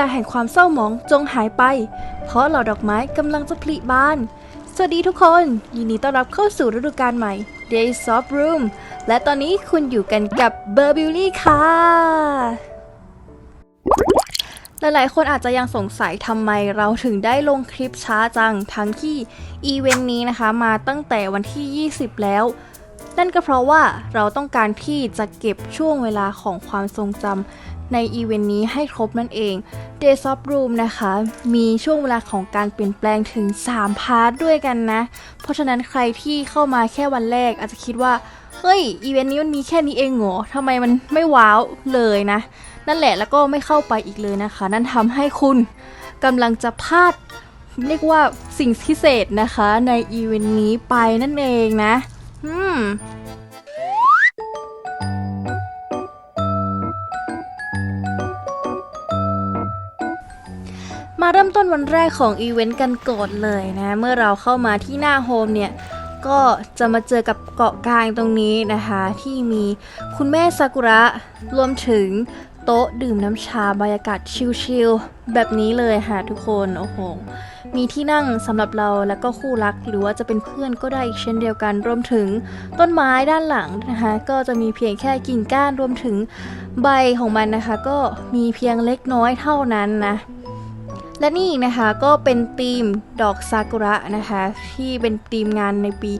ลาแห่งความเศร้าหมองจงหายไป เพราะเหล่าดอกไม้กำลังจะผลิบาน สวัสดีทุกคน ยินดีต้อนรับเข้าสู่ฤดูกาลใหม่ Days of Room และตอนนี้คุณอยู่กันกับเบอร์บิวลี่ค่ะ หลายๆ คนอาจจะยังสงสัยทำไมเราถึงได้ลงคลิปช้าจัง ทั้งที่อีเวนต์นี้นะคะมาตั้งแต่วันที่ 20 แล้วนั่นก็เพราะว่าเราต้องการที่จะเก็บช่วงเวลาของความทรงจำ ในอีเวนต์นี้ให้ครบนั่นเอง Days of Room นะคะ มีช่วงเวลาของการเปลี่ยนแปลงถึง 3 พาร์ทด้วยกันนะ เพราะฉะนั้นใครที่เข้ามาแค่วันแรกอาจจะคิดว่า เฮ้ย อีเวนต์นี้มันมีแค่นี้เองเหรอทำไมมันไม่ว้าวเลยนะ นั่นแหละแล้วก็ไม่เข้าไปอีกเลยนะคะ นั่นทำให้คุณกำลังจะพลาดเรียกว่าสิ่งพิเศษนะคะในอีเวนต์นี้ไปนั่นเองนะ อืม วันแรกของอีเวนต์กันก่อนเลยนะเมื่อเราเข้ามาที่หน้าโฮมเนี่ยก็จะมาเจอกับเกาะกลางตรงนี้นะคะ ที่มีคุณแม่ซากุระรวมถึงโต๊ะดื่มน้ำชาบรรยากาศชิลๆแบบนี้เลยค่ะทุกคนโอ้โหมีที่นั่งสำหรับเราแล้วก็คู่รักหรือว่าจะเป็นเพื่อนก็ได้อีกเช่นเดียวกัน รวมถึงต้นไม้ด้านหลังนะคะก็จะมีเพียงแค่กิ่งก้านรวมถึงใบของมันนะคะ ก็มีเพียงเล็กน้อยเท่านั้นนะ และนี่นะคะก็เป็นธีมดอกซากุระนะคะที่เป็นธีมงานในปี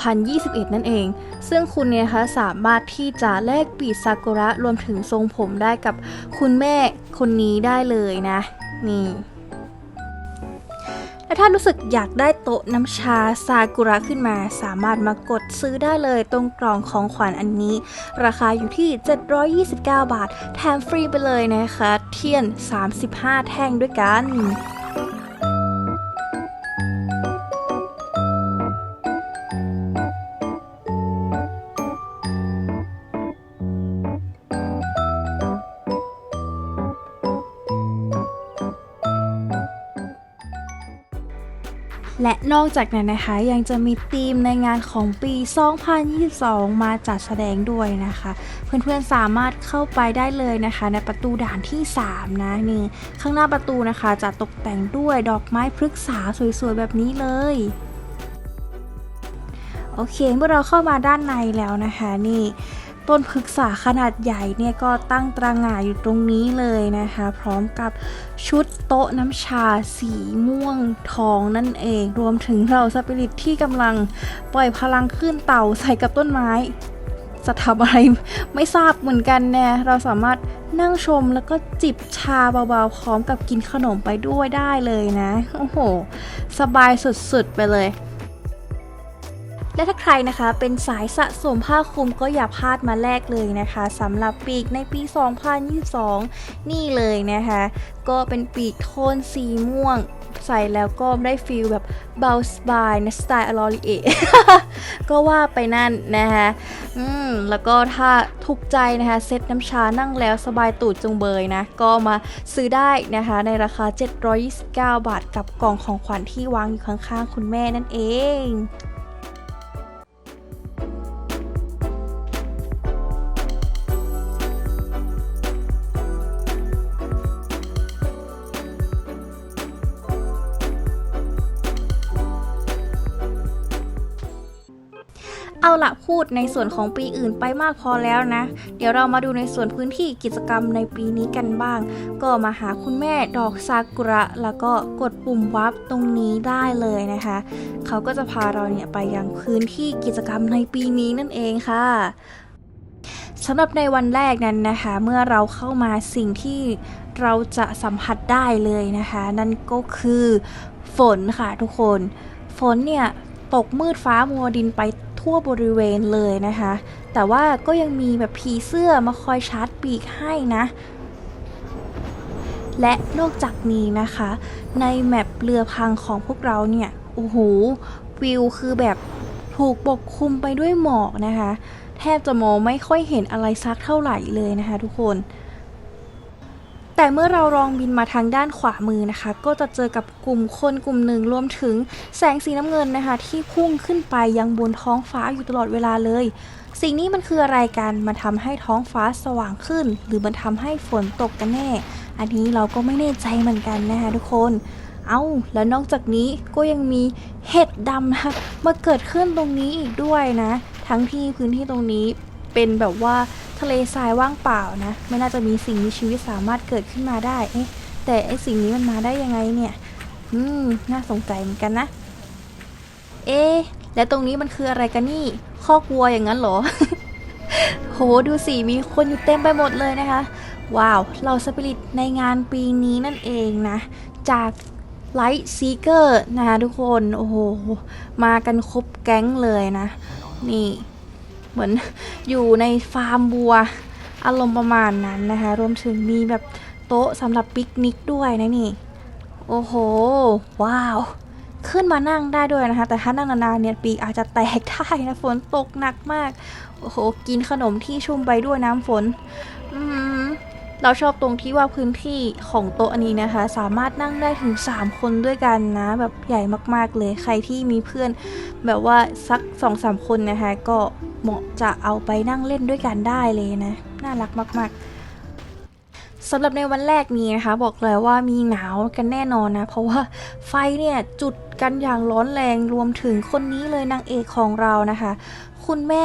2021 นั่นเอง ซึ่งคุณเนี่ยคะสามารถที่จะแลกปีซากุระรวมถึงทรงผมได้กับคุณแม่คนนี้ได้เลยนะ นี่ และถ้ารู้สึกอยากได้โต๊ะน้ำชาซากุระขึ้นมา สามารถมากดซื้อได้เลยตรงกล่องของขวัญอันนี้ ราคาอยู่ที่ 729 บาท แถมฟรีไปเลยนะคะ เทียน 35 แท่งด้วยกัน และนอกจากนั้นนะคะยังจะมีธีมในงานของปี 2022 มาจัดแสดงด้วยนะคะ เพื่อนๆสามารถเข้าไปได้เลยนะคะ ในประตูด่านที่ 3 นะนี่ข้างหน้าประตูนะคะจะตกแต่งด้วยดอกไม้พฤกษาสวยๆ แบบนี้เลยโอเคเมื่อเราเข้ามาด้านในแล้วนะคะนี่ ต้นพฤกษาขนาดใหญ่เนี่ยก็ตั้งตระหง่านอยู่ตรงนี้เลยนะคะ พร้อมกับชุดโต๊ะน้ำชาสีม่วงทองนั่นเอง รวมถึงเราสปิริตที่กำลังปล่อยพลังขึ้นเต่าใส่กับต้นไม้จะทำอะไรไม่ทราบเหมือนกันแน่เราสามารถนั่งชมแล้วก็จิบชาเบาๆพร้อมกับกินขนมไปด้วยได้เลยนะ โอ้โห สบายสุดๆไปเลย และถ้าใครนะคะเป็นสายสะสมผ้าคลุมก็อย่าพลาดมาแลกเลยนะคะสำหรับปีกในปี 2022 นี่เลยนะคะ ก็เป็นปีกโทนสีม่วงใส่แล้วก็ได้ฟีลแบบเบาสบายนะสไตล์อลอรีเอก็ว่าไปนั่นนะคะอืมแล้วก็ถ้าถูกใจนะคะเซตน้ำชานั่งแล้วสบายตูดจงเบยนะ ก็มาซื้อได้นะคะ ในราคา 729 บาทกับกล่องของขวัญที่วางอยู่ข้างๆ คุณแม่นั่นเอง เอาละพูดในส่วนของปีอื่นไปมากพอแล้วนะ เดี๋ยวเรามาดูในส่วนพื้นที่กิจกรรมในปีนี้กันบ้าง ก็มาหาคุณแม่ดอกซากุระ แล้วก็กดปุ่มวับตรงนี้ได้เลยนะคะ เขาก็จะพาเราเนี่ยไปยังพื้นที่กิจกรรมในปีนี้นั่นเองค่ะสำหรับในวันแรกนั้นนะคะ เมื่อเราเข้ามาสิ่งที่เราจะสัมผัสได้เลยนะคะ นั่นก็คือฝนค่ะทุกคน ฝนเนี่ยตกมืดฟ้ามัวดินไป ทั่วบริเวณเลยนะคะ แต่ว่าก็ยังมีแบบผีเสื้อมาคอยชาร์จปีกให้นะ และนอกจากนี้นะคะ ในแมปเรือพังของพวกเราเนี่ยโอ้โหวิวคือแบบถูกปกคลุมไปด้วยหมอกนะคะ แทบจะมองไม่ค่อยเห็นอะไรสักเท่าไหร่เลยนะคะทุกคน แต่เมื่อเราลองบินมาทางด้านขวามือนะคะ ก็จะเจอกับกลุ่มคนกลุ่มหนึ่งรวมถึงแสงสีน้ำเงินนะคะ ที่พุ่งขึ้นไปยังบนท้องฟ้าอยู่ตลอดเวลาเลย สิ่งนี้มันคืออะไรกันมันทำให้ท้องฟ้าสว่างขึ้น หรือมันทำให้ฝนตกกันแน่ อันนี้เราก็ไม่แน่ใจเหมือนกันนะคะทุกคนเอา้าแล้วนอกจากนี้ก็ยังมีเห็ดดำนะคะมาเกิดขึ้นตรงนี้อีกด้วยนะ ทั้งที่พื้นที่ตรงนี้เป็นแบบว่า ทะเลทรายว่างเปล่านะ ไม่น่าจะมีสิ่งมีชีวิตสามารถเกิดขึ้นมาได้เอ๊ะแต่ไอสิ่งนี้มันมาได้ยังไงเนี่ย อืม น่าสงสัยเหมือนกันนะ เอ๊ะแล้วตรงนี้มันคืออะไรกันนี่คอกวัวอย่างนั้นเหรอ โหดูสิมีคนอยู่เต็มไปหมดเลยนะคะ ว้าวเราสปิริตในงานปีนี้นั่นเองนะ จาก Light Seeker นะคะทุกคน โอ้โห มากันครบแก๊งเลยนะ นี่ เหมือนอยู่ในฟาร์มบัว อารมณ์ประมาณนั้นนะคะ รวมถึงมีแบบโต๊ะสำหรับปิกนิกด้วยนะนี่ โอ้โห ว้าว ขึ้นมานั่งได้ด้วยนะคะ แต่ถ้านั่งนานๆเนี่ยปีกอาจจะแตกได้นะฝนตกหนักมาก โอ้โห กินขนมที่ชุ่มไปด้วยน้ำฝน อืม เราชอบตรงที่ว่าพื้นที่ของโต๊ะอันนี้นะคะ สามารถนั่งได้ถึง 3 คนด้วยกันนะ แบบใหญ่มากๆเลยใครที่มีเพื่อนแบบว่าสัก2อสคนนะคะ ก็เหมาะจะเอาไปนั่งเล่นด้วยกันได้เลยนะ น่ารักมากๆสำหรับในวันแรกนี้นะคะ บอกเลยว่ามีหนาวกันแน่นอนนะ เพราะว่าไฟเนี่ยจุดกันอย่างร้อนแรงรวมถึงคนนี้เลยนางเอกของเรานะคะ คุณแม่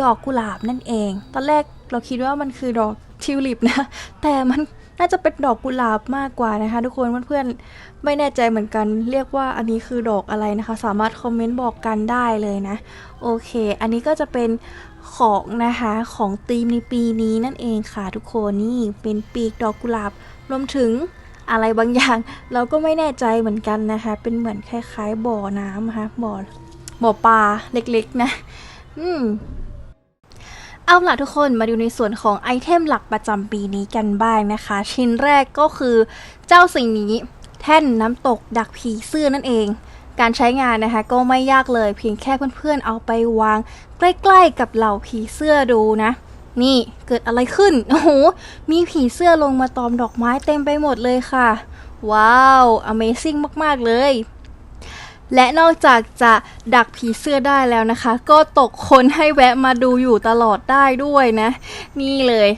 ดอกกุหลาบนั่นเอง ตอนแรกเราคิดว่ามันคือดอก ทิวลิปนะ แต่มันน่าจะเป็นดอกกุหลาบมากกว่านะคะ ทุกคนเพื่อนๆไม่แน่ใจเหมือนกัน เรียกว่าอันนี้คือดอกอะไรนะคะ สามารถคอมเมนต์บอกกันได้เลยนะ โอเค อันนี้ก็จะเป็นของนะคะของธีมในปีนี้นั่นเองค่ะทุกคนนี่เป็นปีกดอกกุหลาบรวมถึงอะไรบางอย่าง เราก็ไม่แน่ใจเหมือนกันนะคะ เป็นเหมือนคล้ายๆบ่อน้ำนะคะบ่อบ่อปลาเล็กๆนะ อืม เอาล่ะทุกคนมาดูในส่วนของไอเทมหลักประจำปีนี้กันบ้างนะคะ ชิ้นแรกก็คือเจ้าสิ่งนี้แท่นน้ำตกดักผีเสื้อนั่นเอง การใช้งานนะคะก็ไม่ยากเลยเพียงแค่เพื่อนๆเอาไปวาง ใกล้ๆกับเหล่าผีเสื้อดูนะ นี่เกิดอะไรขึ้น โอ้โห มีผีเสื้อลงมาตอมดอกไม้เต็มไปหมดเลยค่ะ ว้าว Amazing มากๆเลย และนอกจากจะดักผีเสื้อได้แล้วนะคะ ก็ตกคนให้แวะมาดูอยู่ตลอดได้ด้วยนะ นี่เลย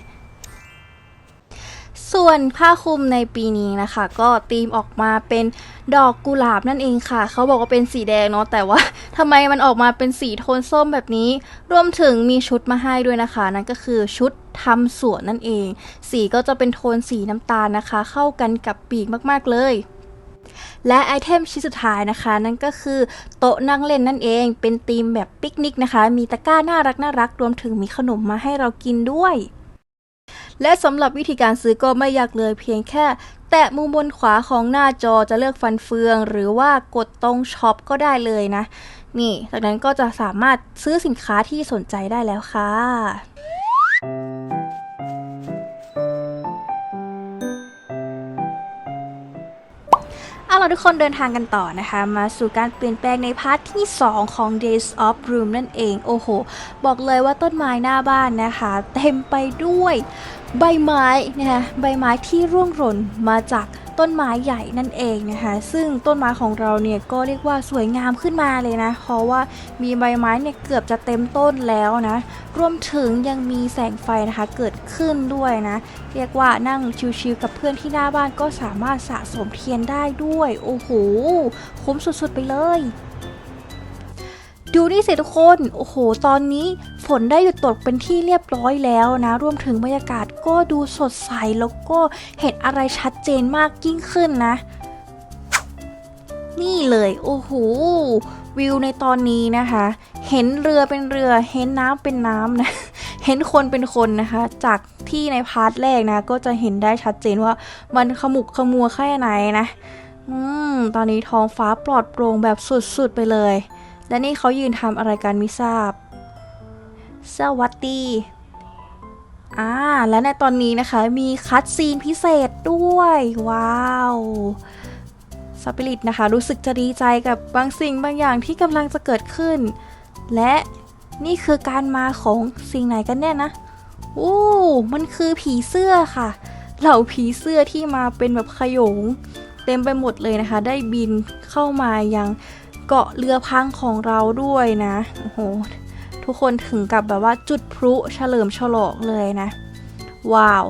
ส่วนผ้าคลุมในปีนี้นะคะ ก็ธีมออกมาเป็นดอกกุหลาบนั่นเองค่ะ เขาบอกว่าเป็นสีแดงเนาะแต่ว่าทำไมมันออกมาเป็นสีโทนส้มแบบนี้ รวมถึงมีชุดมาให้ด้วยนะคะ นั่นก็คือชุดทำสวนนั่นเอง สีก็จะเป็นโทนสีน้ำตาลนะคะ เข้ากันกับปีกมากๆเลย และไอเทมชิ้นสุดท้ายนะคะ นั่นก็คือโต๊ะนั่งเล่นนั่นเอง เป็นธีมแบบปิกนิกนะคะ มีตะกร้าน่ารักน่ารักรวมถึงมีขนมมาให้เรากินด้วย และสำหรับวิธีการซื้อก็ไม่ยากเลยเพียงแค่ แตะมุมบนขวาของหน้าจอจะเลือกฟันเฟือง หรือว่ากดตรงช็อปก็ได้เลยนะ นี่จากนั้นก็จะสามารถซื้อสินค้าที่สนใจได้แล้วค่ะ เอาทุกคนเดินทางกันต่อนะคะ มาสู่การเปลี่ยนแปลงในพาร์ทที่ 2 ของ Days of Room นั่นเอง โอ้โห บอกเลยว่าต้นไม้หน้าบ้านนะคะ เต็มไปด้วยใบไม้นะคะใบไม้ที่ร่วงหล่นมาจาก ต้นไม้ใหญ่นั่นเองนะคะ ซึ่งต้นไม้ของเราเนี่ยก็เรียกว่าสวยงามขึ้นมาเลยนะ เพราะว่ามีใบไม้เนี่ยเกือบจะเต็มต้นแล้วนะ รวมถึงยังมีแสงไฟนะคะเกิดขึ้นด้วยนะ เรียกว่านั่งชิวๆกับเพื่อนที่หน้าบ้านก็สามารถสะสมเทียนได้ด้วย โอ้โห คุ้มสุดๆไปเลย ดูนี่สิทุกคน โอ้โห ตอนนี้ฝนได้หยุดตกเป็นที่เรียบร้อยแล้วนะ รวมถึงบรรยากาศก็ดูสดใสแล้วก็เห็นอะไรชัดเจนมากยิ่งขึ้นนะ นี่เลย โอ้โห วิวในตอนนี้นะคะ เห็นเรือเป็นเรือ เห็นน้ำเป็นน้ำนะ เห็นคนเป็นคนนะคะ จากที่ในพาร์ทแรกนะ ก็จะเห็นได้ชัดเจนว่ามันขมุกขมัวแค่ไหนนะ อืม ตอนนี้ท้องฟ้าปลอดโปร่งแบบสุดๆไปเลย และนี่เขายืนทำอะไรกันไม่ทราบสวัสดีอ่าและในตอนนี้นะคะมีคัดซีนพิเศษด้วย ว้าวสปิริตนะคะ รู้สึกจะดีใจกับบางสิ่งบางอย่างที่กำลังจะเกิดขึ้น และนี่คือการมาของสิ่งไหนกันแน่นะโอ้มันคือผีเสื้อค่ะ เหล่าผีเสื้อที่มาเป็นแบบขยง เต็มไปหมดเลยนะคะ ได้บินเข้ามายัง เกาะเรือพังของเราด้วยนะโอ้โหทุกคนถึงกับแบบว่าจุดพลุเฉลิมฉลองเลยนะ ว้าว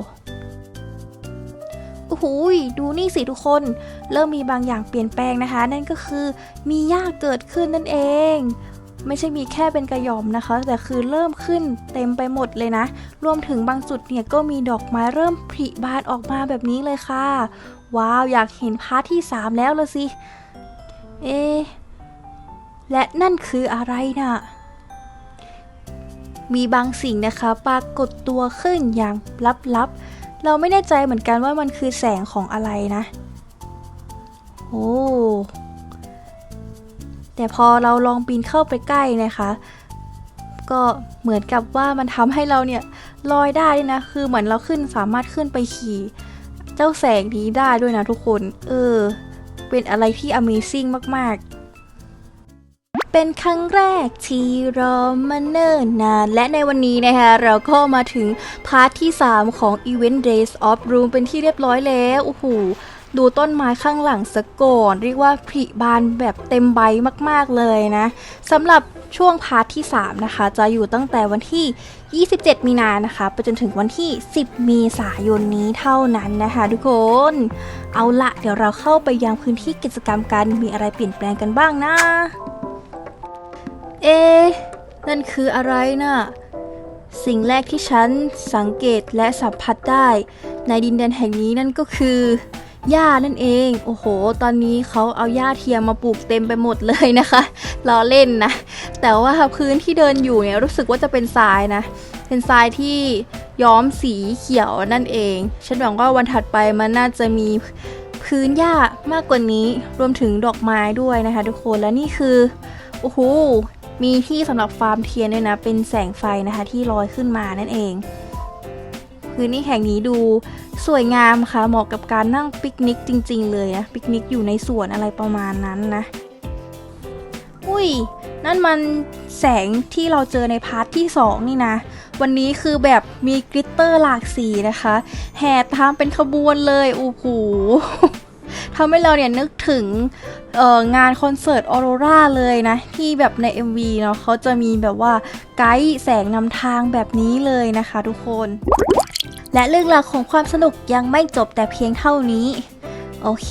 โอ้โหยดูนี่สิทุกคน เริ่มมีบางอย่างเปลี่ยนแปลงนะคะ นั่นก็คือมีหญ้าเกิดขึ้นนั่นเอง ไม่ใช่มีแค่เป็นกระยอมนะคะ แต่คือเริ่มขึ้นเต็มไปหมดเลยนะ รวมถึงบางจุดเนี่ยก็มีดอกไม้เริ่มผลิบานออกมาแบบนี้เลยค่ะ ว้าว อยากเห็นพาร์ทที่ 3 แล้วละสิ เอะ และนั่นคืออะไรน่ะ มีบางสิ่งนะคะปรากฏตัวขึ้นอย่างลับๆ เราไม่แน่ใจเหมือนกันว่ามันคือแสงของอะไรนะ โอ้แต่พอเราลองปีนเข้าไปใกล้นะคะ ก็เหมือนกับว่ามันทำให้เราเนี่ยลอยได้นะ คือเหมือนเราขึ้นสามารถขึ้นไปขี่เจ้าแสงนี้ได้ด้วยนะทุกคน เออ เป็นอะไรที่ Amazing มาก ๆ เป็นครั้งแรกที่รอมาเนิ่นนาน และในวันนี้นะคะเราก็มาถึงพาร์ทที่ 3 ของ Event Days of Room เป็นที่เรียบร้อยแล้วโอ้โหดูต้นไม้ข้างหลังสะก่อนเรียกว่าผลิบานแบบเต็มใบมาก ๆ เลยนะสำหรับช่วงพาร์ทที่ 3 นะคะ จะอยู่ตั้งแต่วันที่ 27 มีนานะคะ ไปจนถึงวันที่ 10เมษายนนี้เท่านั้นนะคะ ทุกคน เอาละเดี๋ยวเราเข้าไปยังพื้นที่กิจกรรมกันมีอะไรเปลี่ยนแปลงกันบ้างนะ เอะนั่นคืออะไรนะ่ะ สิ่งแรกที่ฉันสังเกตและสัมผัสได้ ในดินแดนแห่งนี้นั่นก็คือหญ้านั่นเอง โอ้โห ตอนนี้เขาเอาหญ้าเทียมมาปลูกเต็มไปหมดเลยนะคะล้อเล่นนะ แต่ว่าพื้นที่เดินอยู่เนี่ยรู้สึกว่าจะเป็นทรายนะ เป็นทรายที่ย้อมสีเขียวนั่นเอง ฉันหวังว่าวันถัดไปมันน่าจะมีพื้นหญ้ามากกว่านี้ รวมถึงดอกไม้ด้วยนะคะ ทุกคน และนี่คือ โอ้โห มีที่สำหรับฟาร์มเทียนด้วยนะ เป็นแสงไฟนะคะที่ลอยขึ้นมานั่นเอง พื้นที่แห่งนี้ดูสวยงามค่ะ เหมาะกับการนั่งปิกนิกจริง ๆ เลยนะ ปิกนิกอยู่ในสวนอะไรประมาณนั้นนะ อุ้ย นั่นมันแสงที่เราเจอในพาร์ทที่ 2 นี่นะ วันนี้คือแบบมีกลิตเตอร์หลากสีนะคะ แห่ตามเป็นขบวนเลย โอ้โห ทำให้เราเนี่ยนึกถึงงานคอนเสิร์ตออโรราเลยนะ ที่แบบใน MV เนาะเขาจะมีแบบว่าไกด์แสงนำทางแบบนี้เลยนะคะทุกคน และเรื่องราวของความสนุกยังไม่จบแต่เพียงเท่านี้ โอเค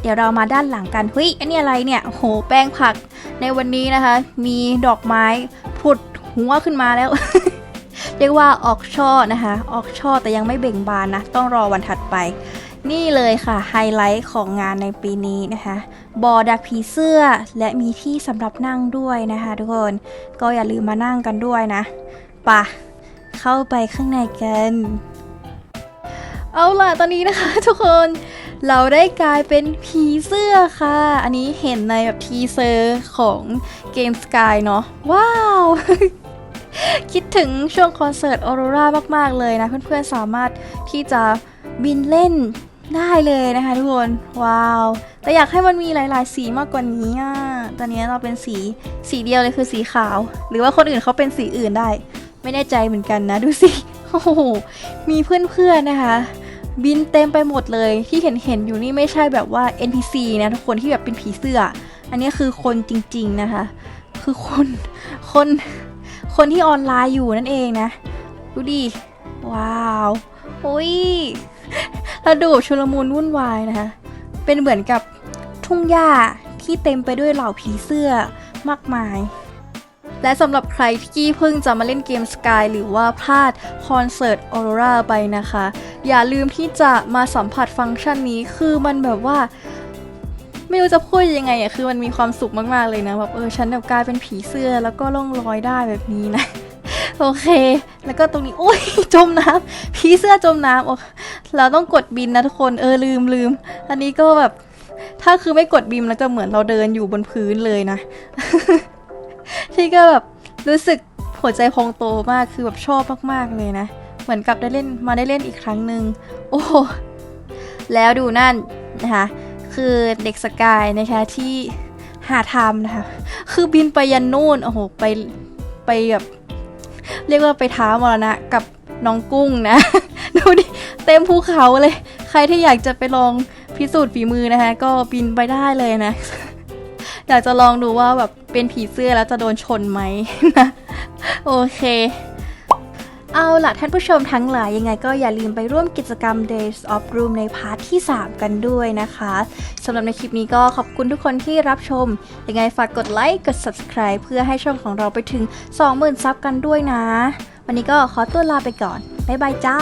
เดี๋ยวเรามาด้านหลังกันเฮ้ยอันนี้อะไรเนี่ยโหแป้งผัก ในวันนี้นะคะ มีดอกไม้ผุดหัวขึ้นมาแล้วเรียกว่าออกช่อนะคะ ออกช่อแต่ยังไม่เบ่งบานนะ ต้องรอวันถัดไป นี่เลยค่ะไฮไลท์ของงานในปีนี้นะคะบอดักผีเสื้อและมีที่สำหรับนั่งด้วยนะคะทุกคนก็อย่าลืมมานั่งกันด้วยนะป่ะเข้าไปข้างในกัน เอาล่ะตอนนี้นะคะ ทุกคนเราได้กลายเป็นผีเสื้อค่ะ อันนี้เห็นในแบบทีเซอร์ของเกมสกายเนาะว้าว คิดถึงช่วงคอนเสิร์ตออโรรามาก ๆ เลยนะ เพื่อนๆสามารถที่จะบินเล่น ได้เลยนะคะทุกคน ว้าว แต่อยากให้มันมีหลาย ๆ สีมากกว่านี้อะตอนนี้เราเป็นสีสีเดียวเลยคือสีขาว หรือว่าคนอื่นเขาเป็นสีอื่นได้ ไม่แน่ใจเหมือนกันนะดูสิโอ้โหมีเพื่อน ๆ นะคะ บินเต็มไปหมดเลยที่เห็นเห็นๆอยู่นี่ไม่ใช่แบบว่า NPC นะทุกคนที่แบบเป็นผีเสื้อ อันนี้คือคนจริง ๆ นะคะ คือคนคนคนที่ออนไลน์อยู่นั่นเองนะ ดูดิว้าวโอ้ย แล้วดูชุลมุนวุ่นวายนะคะ เป็นเหมือนกับทุ่งหญ้าที่เต็มไปด้วยเหล่าผีเสื้อมากมาย และสำหรับใครที่เพิ่งจะมาเล่นเกม Sky หรือว่าพลาดคอนเสิร์ต Aurora ไปนะคะ อย่าลืมที่จะมาสัมผัสฟังก์ชันนี้คือมันแบบว่าไม่รู้จะพูดยังไงอะคือมันมีความสุขมาก ๆ เลยนะ แบบเออ ฉันแบบกลายเป็นผีเสื้อแล้วก็ล่องลอยได้แบบนี้นะ โอเค แล้วก็ตรงนี้โอ้ยจมน้ำผีเสื้อจมน้ำโอ้เราต้องกดบินนะทุกคนเออลืมลืมอันนี้ก็แบบ ถ้าคือไม่กดบินแล้วจะเหมือนเราเดินอยู่บนพื้นเลยนะ ที่ก็แบบรู้สึกหัวใจพองโตมากคือแบบชอบมากๆเลยนะ เหมือนกับได้เล่นมาได้เล่นอีกครั้งหนึ่งโอ้แล้วดูนั่นนะคะคือเด็กสกายนะคะที่หาทำนะคะ คือบินไปยันนู่นโอ้โหไปไปแบบ เรียกว่าไปท้ามรณะกับน้องกุ้งนะ ดูดิเต็มภูเขาเลย ใครที่อยากจะไปลองพิสูจน์ฝีมือนะคะ ก็บินไปได้เลยนะ อยากจะลองดูว่าแบบเป็นผีเสื้อแล้วจะโดนชนไหมนะ โอเค เอาล่ะท่านผู้ชมทั้งหลายยังไงก็อย่าลืมไปร่วมกิจกรรม Days of Room ในพาร์ทที่ 3 กันด้วยนะคะสำหรับในคลิปนี้ก็ขอบคุณทุกคนที่รับชม ยังไงฝากกดไลค์กด subscribe เพื่อให้ช่องของเราไปถึง 20,000 ซับกันด้วยนะ วันนี้ก็ขอตัวลาไปก่อน บ๊ายบายจ้า